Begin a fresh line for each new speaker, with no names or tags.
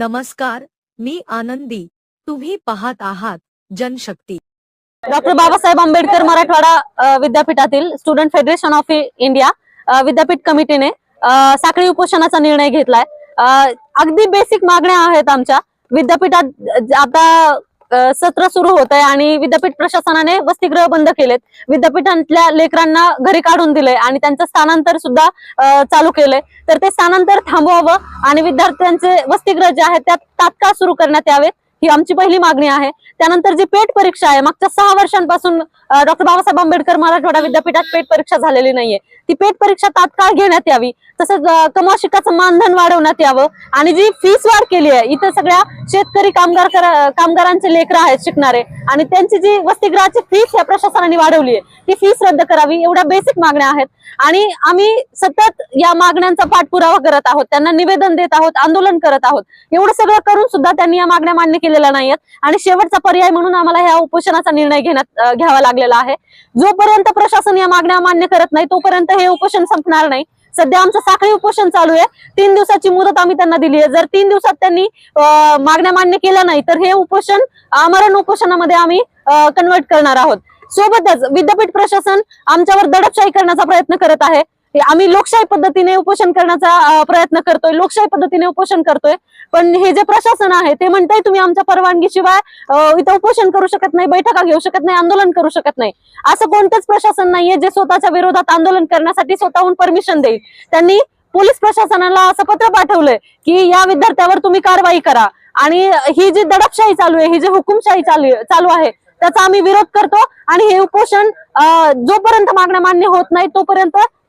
नमस्कार मी आनंदी. तुम्ही पाहत आहात जनशक्ती.
डॉक्टर बाबासाहेब आंबेडकर मराठवाडा विद्यापीठातील स्टुडंट फेडरेशन ऑफ इंडिया विद्यापीठ कमिटीने साखळी उपोषणाचा निर्णय घेतलाय. अगदी बेसिक मागण्या आहेत आमच्या. विद्यापीठात आता सत्र सुरू होत आहे आणि विद्यापीठ प्रशासनाने वसतिगृह बंद केलेत. विद्यापीठातल्या लेकरांना घरी काढून दिलंय आणि त्यांचं स्थानांतर सुद्धा चालू केलंय. तर ते स्थानांतर थांबवावं आणि विद्यार्थ्यांचे वसतिगृह जे आहेत त्यात तात्काळ सुरू करण्यात यावेत ही आमची पहिली मागणी आहे. त्यानंतर जी पेट परीक्षा आहे मागच्या सहा वर्षांपासून डॉक्टर बाबासाहेब आंबेडकर मराठवाडा विद्यापीठात पेट परीक्षा झालेली नाहीये. ती पेट परीक्षा तात्काळ घेण्यात यावी तसंच अ, कमाशिकाचं मानधन वाढवण्यात यावं आणि जी फीस वाढ केली आहे इथं सगळ्या शेतकरी कामगार कामगारांचे लेकरं आहेत शिकणारे आणि त्यांची जी वसतिगृहाची फीस या प्रशासनाने वाढवली आहे ती फीस रद्द करावी एवढ्या बेसिक मागण्या आहेत. आणि आम्ही सतत या मागण्यांचा पाठपुरावा करत आहोत त्यांना निवेदन देत आहोत आंदोलन करत आहोत. एवढं सगळं करून सुद्धा त्यांनी या मागण्या मान्य केलेल्या नाहीयेत आणि शेवटचा पर्याय म्हणून आम्हाला ह्या उपोषणाचा निर्णय घेण्यात घ्यावा लागलेला आहे. जोपर्यंत प्रशासन या मागण्या मान्य करत नाही तोपर्यंत हे उपोषण संपणार नाही. सध्या आमचं साखळी उपोषण चालू आहे. तीन दिवसाची मुदत आम्ही त्यांना दिली आहे जर तीन दिवसात त्यांनी मागण्या मान्य केल्या नाही तर हे उपोषण आमरण उपोषणामध्ये आम्ही कन्वर्ट करणार आहोत. सोबतच विद्यापीठ प्रशासन आमच्यावर दडपशाही करण्याचा प्रयत्न करत आहे. आम्ही लोकशाही पद्धतीने उपोषण करण्याचा प्रयत्न करतोय. लोकशाही पद्धतीने उपोषण करतोय. पण हे जे प्रशासन आहे ते म्हणताय तुम्ही आमच्या परवानगीशिवाय अ, इथं उपोषण करू शकत नाही बैठका घेऊ शकत नाही आंदोलन करू शकत नाही. असं कोणतंच प्रशासन नाहीये जे स्वतःच्या विरोधात आंदोलन करण्यासाठी स्वतःहून परमिशन देईल. त्यांनी पोलीस प्रशासनाला असं पत्र पाठवलंय की या विद्यार्थ्यावर तुम्ही कारवाई करा. आणि ही जी दडपशाही चालू आहे ही जी हुकुमशाही चालू चालू आहे त्याचा आम्ही विरोध करतो. आणि हे उपोषण जोपर्यंत मागण्या मान्य होत नाही तोपर्यंत